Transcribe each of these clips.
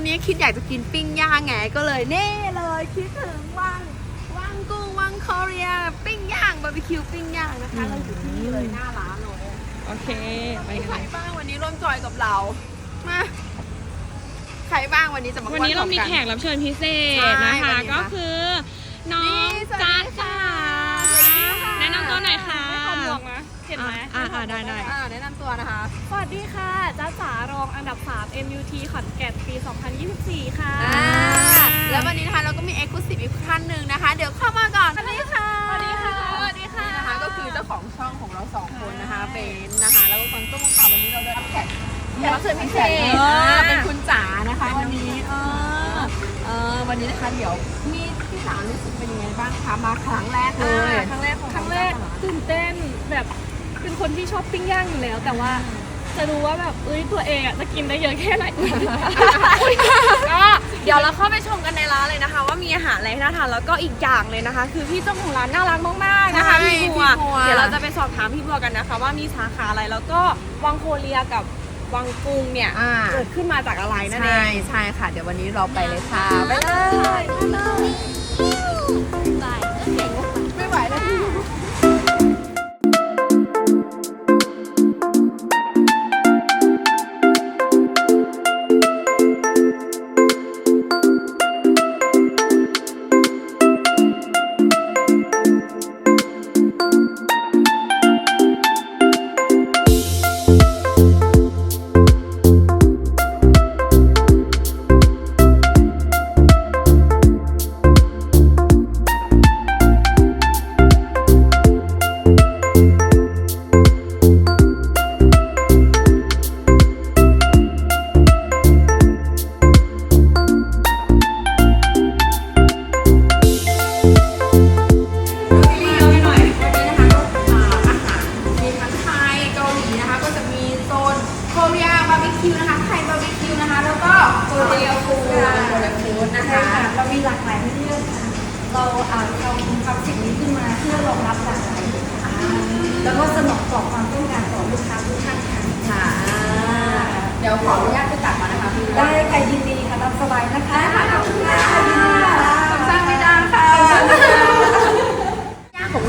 วันนี้คิดอยากจะกินปิ้งย่างไงก็เลยเน่เลยคิดถึงวังวังกุ้งวังคอเรียปิ้งย่างบาร์บีคิวปิ้งย่างนะคะเราอยู่ที่นี่เลยหน้าร้านเลยโอเคไปมีกันใครเลยบ้างวันนี้ร่วมจอยกับเรามาใครบ้างวันนี้จะมาวันนี้เรามีพบกัแขกรับเชิญพิเศษนะใช่วัคะนนี้ก็ค่ะคือน้อนี่งสวัสดีจ๊ะค่ะ ค่ะ เห็นไหมอ่าอ่าได้ได้อ่าแนะนำตัวนะคะ สวัสดีค่ะจ้าจ๋ารองอันดับ 3 MUT ขอนแก่นปี 2024 ค่ะ อ่าแล้ววันนี้นะคะเราก็มีเอ็กซ์คลูซีฟอีกท่านหนึ่งนะคะ เดี๋ยวเข้ามาก่อนสวัสดีค่ะสวัสดีค่ะสวัสดีค่ะนี่นะคะก็คือเจ้าของช่องของเราสองคนนะคะเป็นนะคะ แล้วก็คนตุ้มค่ะวันนี้เราได้รับแขกแขกรับเชิญพิเศษเออเป็นคุณจ๋านะคะวันนี้เออเออวันนี้นะคะเดี๋ยวพี่พี่จ๋ารู้สึกเป็นยังไงบ้างคะมาครั้งแรกเลยครั้งแรกครั้งแรกตื่นเต้นแบบเป็น คนที่ชอบปิ้งย่างอยู่แล้ว แต่ว่าจะรู้ว่าแบบเอ้ยตัวเองอะจะกินได้เยอะแค่ไหน ก็เดี๋ยวเราเข้าไปชมกันในร้านเลยนะคะ ว่ามีอาหารอะไรให้น่าทานแล้วก็อีกอย่างเลยนะคะ คือพี่เจ้าของร้านน่ารักมากๆนะคะใช่พี่บัวพี่บัว เดี๋ยวเราจะไปสอบถามพี่บัวกันนะคะ ว่ามีสาขาอะไรแล้วก็วังโคเรียกับวังกุงเนี่ยอ่าเกิดขึ้นมาจากอะไรนั่นเอใช่งใช่ค่ะ เดี๋ยววันนี้เราไปเลยค่ะ ไปเลยไม่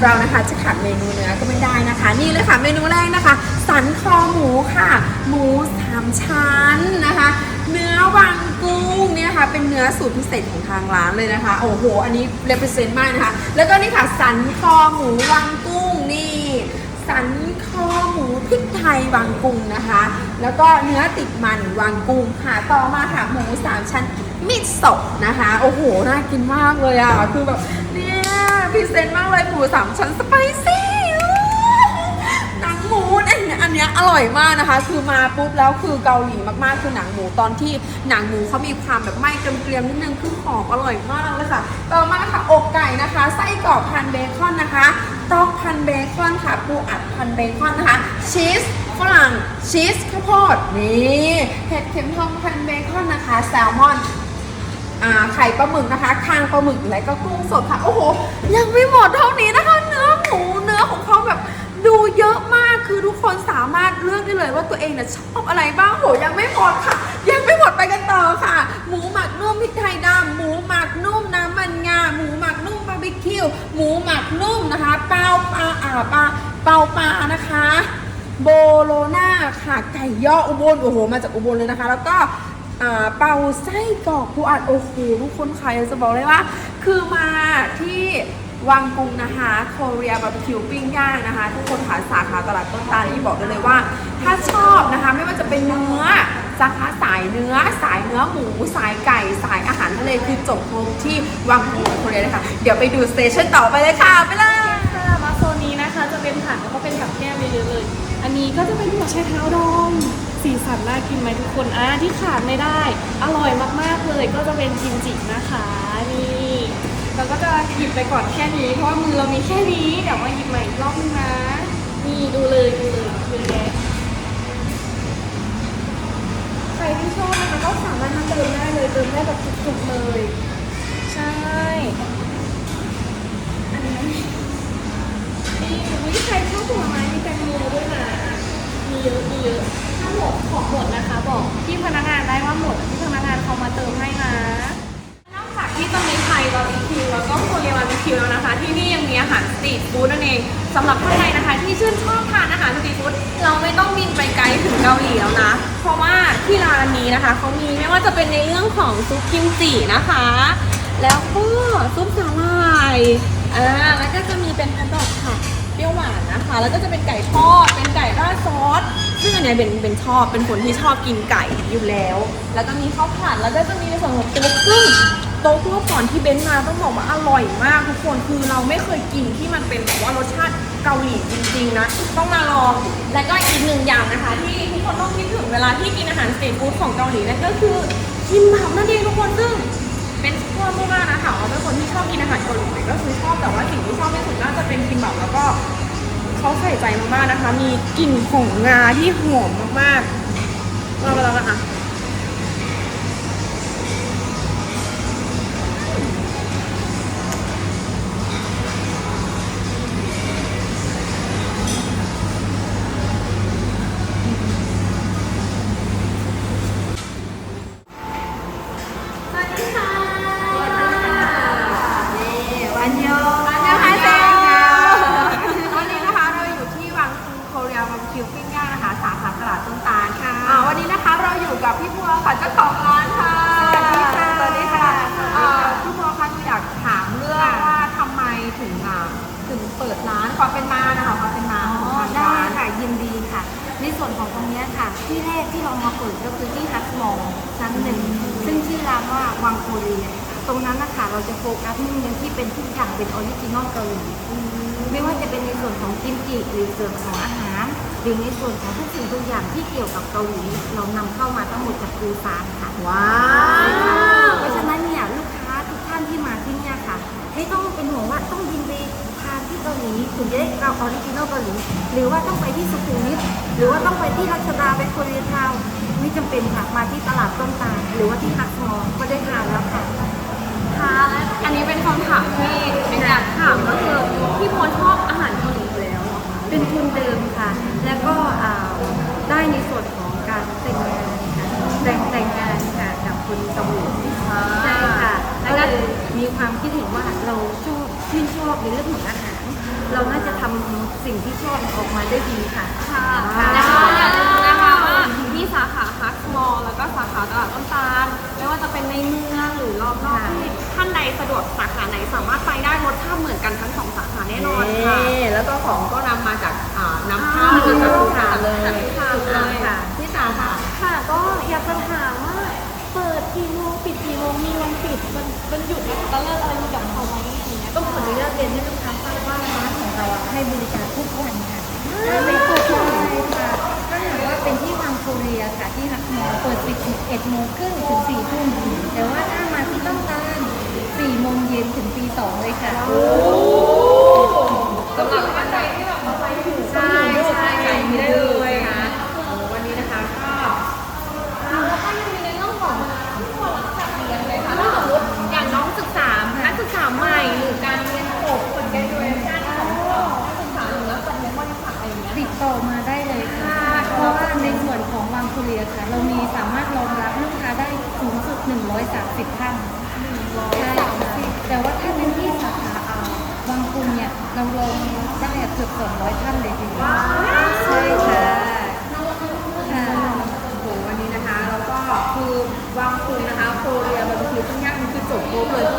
เรานะคะจะขาดเมนูเนื้อก็ไม่ได้นะคะ นี่เลยค่ะเมนูแรกนะคะ สันคอหมูค่ะ หมูสามชั้นนะคะ เนื้อวังกุ้งเนี่ยนะคะเป็นเนื้อสูตรพิเศษของทางร้านเลยนะคะ โอ้โห อันนี้เรปเซนต์มากนะคะ แล้วก็นี่ค่ะสันคอหมูวังกุ้งนี่สันคอหมูพริกไทยวางกุ้งนะคะ แล้วก็เนื้อติดมันวางกุ้งค่ะต่อมาค่ะหมูสามชั้นมิโซะนะคะ โอ้โห น่ากินมากเลยอะ คือแบบเนี่ย พรีเซนต์มากเลยหมูสามชั้นสไปซี่หนังหมูเนี่ยอันนี้อร่อยมากนะคะ คือมาปุ๊บแล้วคือเกาหลีมากๆคือหนังหมูตอนที่หนังหมูเขามีความแบบไหม้เกรียมๆนิดนึงคือหอมอร่อยมากเลยค่ะต่อมาค่ะอกไก่นะคะไส้กรอกพันเบคอนนะคะต๊อกพันเบคอนค่ะปูอัดพันเบคอนนะคะชีสฝรั่งชีสข้าวโพดนี่เห็ดเข็มทองพันเบคอนนะคะ แซลมอน ไข่ปลาหมึกนะคะคางปลาหมึกและก็กุ้งสดค่ะ โอ้โห ยังไม่หมดเท่านี้นะคะ เนื้อหมูเนื้อของเขาแบบดูเยอะมากคือทุกคนสามารถเลือกได้เลยว่าตัวเองเนี่ยชอบอะไรบ้างโหยังไม่หมดค่ะ ยังไม่หมดไปกันต่อค่ะ หมูหมักนุ่มพริกไทยดำหมูหมักนุ่มน้ำมันงาหมูหมักนุ่มบาร์บีคิวหมูหมักนุ่มนะคะเปาปลาอ่าปลาเปาปลานะคะ โบโลนาค่ะไก่ย่ออุบลโอ้โหมาจากอุบลเลยนะคะ แล้วก็ เป่าไส้กรอกปูอัดโอ้โหทุกคนใครจะบอกเลยว่า คือมาที่วังกุงนะคะโคเรียบาร์บีคิวปิ้งย่างนะคะ ทุกคนค่ะสาขาตลาดต้นตาลนี่บอกได้เลยว่า ถ้าชอบนะคะไม่ว่าจะเป็นเนื้อสาขาสายเนื้อ สายเนื้อหมู สายไก่สายอาหารทะเลคือจบครบที่วังกุงโคเรียเลยค่ะเดี๋ยวไปดูสเตชันต่อไปเลยค่ะไปเลยค่ะมาโซนนี้นะคะจะเป็นผักแล้วก็เป็นกับแก้มเยอะเลย อันนี้ก็จะเป็นหัวไชเท้าดอง สีสันน่ากินไหมทุกคนอะที่ขาดไม่ได้ อร่อยมากๆเลยก็จะเป็นกิมจินะคะนี่เราก็จะหยิบไปก่อนแค่นี้ เพราะว่ามือเรามีแค่นี้เดี๋ยวมาหยิบใหม่อีกรอบนึงนะนี่ดูเลยดูเลยดูเลยใครที่ชอบนะคะก็สามารถมาเติมได้เลยเติมได้แบบจุกๆเลย ใช่อันนี้นี่ใครชอบผลไม้มีแตงโมด้วยนะ มีเยอะมีเยอะถ้าหมดของหมดนะคะบอกพี่พนักงานได้ว่าหมดพี่พนักงานเขามาเติมให้นะนอกจากที่จะมีไทยบาร์บีคิวแล้วก็โคเรียบาร์บีคิวแล้วนะคะ ที่นี่ยังมีอาหารสตรีทฟู้ดนั่นเองสำหรับท่านใดนะคะ ที่ชื่นชอบทานอาหารสตรีทฟู้ดเราไม่ต้องบินไปไกลถึงเกาหลีแล้วนะ เพราะว่าที่ร้านนี้นะคะเขามีไม่ว่าจะเป็นในเรื่องของซุปกิมจินะคะ แล้วก็ซุปสาหร่ายอ่าแล้วก็จะมีเป็นฮอทดอกค่ะ รี้ยวหวานนะคะ แล้วก็จะเป็นไก่ทอด เป็นไก่ราดซอส ซึ่งอันเนี้ยเป็นเป็นชอบ เป็นคนที่ชอบกินไก่อยู่แล้ว แล้วก็มีข้าวผัด แล้วก็จะมีในส่วนของตุ๊กซึ่งโต๊ะทั่วก่อนที่เบนซ์มาต้องบอกว่าอร่อยมากทุกคน คือเราไม่เคยกินที่มันเป็นแบบว่ารสชาติเกาหลีจริงๆนะ ต้องมาลอง และก็อีกหนึ่งอย่างนะคะ ที่ทุกคนต้องคิดถึงเวลาที่กินอาหารสตรีทฟู้ดของเกาหลีนั่นก็คือคิมบับนั่นเองทุกคน ซึ่งเป็นชอบมากๆ อบกินอาหารเกาหลีก็คือชอบแต่ว่าสิ่งที่ชอบที่สุดน่าจะเป็นกิมบับแล้วก็เขาใส่ใจมากๆนะคะ มีกลิ่นของงาที่หอมมากๆเราไปแล้วนะคะ เปิดร้านความเป็นมานะคะความเป็นมาอ๋ของอทางได้ร้านค่ะยินดีค่ะ ในส่วนของตรงเนี้ยค่ะ ที่แรกที่เรามาเปิดก็คือที่ฮัทมอลล์ชั้นหนึ่งซึ่งชื่อร้านว่าวังโคเรียตรงนั้นนะคะเราจะโฟกัสมุ่งเน้นที่เป็นทุกอย่างเป็นออริจินอลเกาหลีไม่ว่าจะเป็นในส่วนของกิมจิหรือส่วนของอาหารหรือในส่วนของทุกสิ่งทุกอย่างที่เกี่ยวกับเกาหลีเรานำเข้ามาทั้งหมดจากปูซานค่ะว้าใช่ค่ะว ในเรื่องของอาหาร เราน่าจะทำสิ่งที่ชอบออกมาได้ดีค่ะค่ะ ค่ะแล้วก็อย่าลืมนะคะว่ามีสาขาฮักมอลแล้วก็สาขาตลาดต้นตาล ไม่ว่าจะเป็นในเมืองหรือรอบนอกที่ท่านใดสะดวกสา เปิดปิด11โมงครึ่งถึง4ทุ่มแต่ว่าถ้ามาที่ต้นตาล4โมงเย็นถึงตี2เลยค่ะสำหรับท่านใดที่แบบมาไปถึงใช่ใช่ค่ะมีได้เลย ของวังโคเรียค่ะ เรามีสามารถรองรับลูกค้าได้สูงสุด 130 ท่านใช่ค่ะแต่ว่าถ้าเป็นที่สาขาอ่าวังคุมเนี่ย เรารองได้เกือบ200 ท่านเลยทีเดียวใช่ค่ะค่ะโอ้โหวันนี้นะคะ แล้วก็คือวางคุยนะคะโคเรียบาร์บีคิวทุกอย่างมันคือจบครบเลย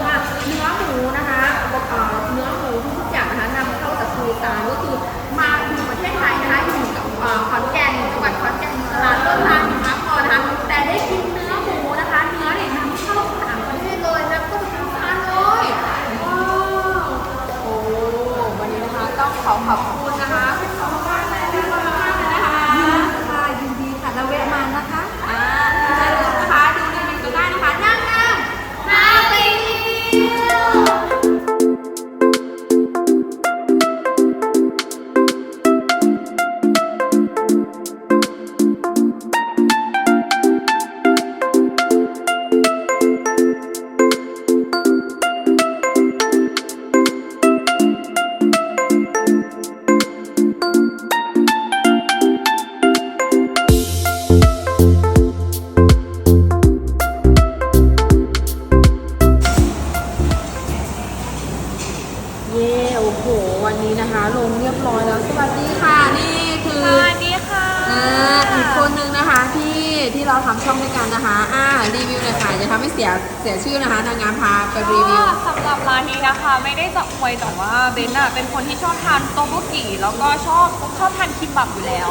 เลยค่ะจะทำให้เสียเสียชื่อนะคะนางงามพาไปรีวิว ก็สำหรับร้านนี้นะคะ ไม่ได้จับควยแต่ว่าเบนอะเป็นคนที่ชอบทานโตโบกิแล้วก็ชอบชอบทานคิมบับอยู่แล้ว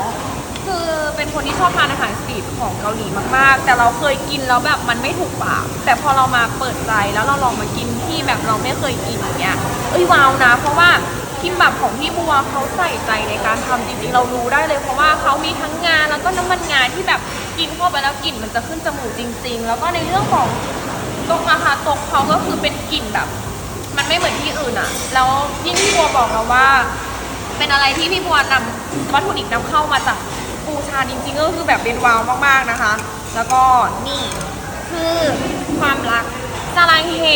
คือเป็นคนที่ชอบทานอาหารสตรีทของเกาหลีมากๆ แต่เราเคยกินแล้วแบบมันไม่ถูกปากแต่พอเรามาเปิดใจแล้วเราลองมากินที่แบบเราไม่เคยกินอย่างเงี้ยเอ้ยว้าวนะ เพราะว่า คิมบับของพี่บัวเขาใส่ใจในการทำจริงๆเรารู้ได้เลย เพราะว่าเขามีทั้งงานแล้วก็น้ำมันงานที่แบบกินเข้าไปแล้วกลิ่นมันจะขึ้นจมูกจริง ๆ แล้วก็ในเรื่องของตรงนะคะตรงเขาก็คือเป็นกลิ่นแบบ มันไม่เหมือนที่อื่นอะแล้วยิ่งพี่บัวบอกเราว่า เป็นอะไรที่พี่บัวนำวัตถุดิบนำเข้ามาจากปูชาจริงๆก็คือแบบเป็นวาวมากๆนะคะ แล้วก็นี่คือความรักจารังเฮ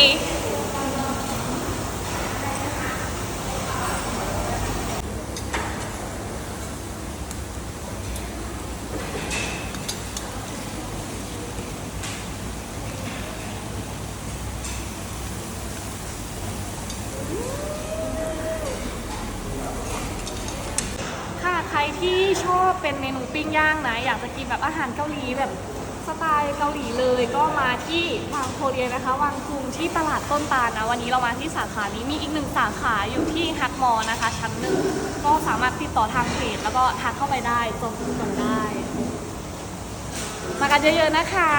ค่ะใครที่ชอบ เป็นเมนูปิ้งย่างนะ อยากจะกินแบบอาหารเกาหลีแบบสไตล์เกาหลีเลยก็มาที่วังโคเรียนะคะวังคุงที่ตลาดต้นตาลนะ วันนี้เรามาที่สาขานี้มีอีกหนึ่งสาขาอยู่ที่ฮักมอล์นะคะ ชั้นหนึ่งก็สามารถติดต่อทางเพจแล้วก็ทักเข้าไปได้จองคิวก่องได้ มากันเยอะๆนะคะ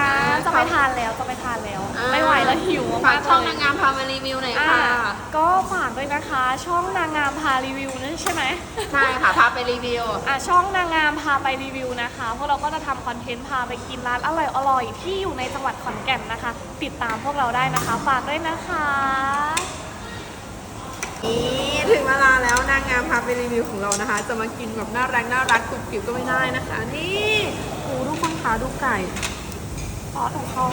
จะไปทานแล้วจะไปทานแล้ว อ่า ไม่ไหวแล้วหิวฝามากกๆช่องเลนายงงามพามารีวิวหน่อยอ่าค่ะก็ฝากด้วยนะคะ ช่องนางงามพารีวิวนะใช่ไหม ใช่ค่ะพาไปรีวิว อะช่องนางงามพาไปรีวิวนะคะ พวกเราก็จะทำคอนเทนต์พาไปกินร้านอร่อยอร่อยๆที่อยู่ในจังหวัดขอนแก่นนะคะ ติดตามพวกเราได้นะคะ ฝากด้วยนะคะ นี่ถึงเวลาแล้วนางงามพาไปรีวิวของเรานะคะ จะมากินแบบน่ารักน่ารักกรุบกริบก็ไม่ได้นะคะ นี่โอ้ ทุกคนคะดูไก่ซอสของเขา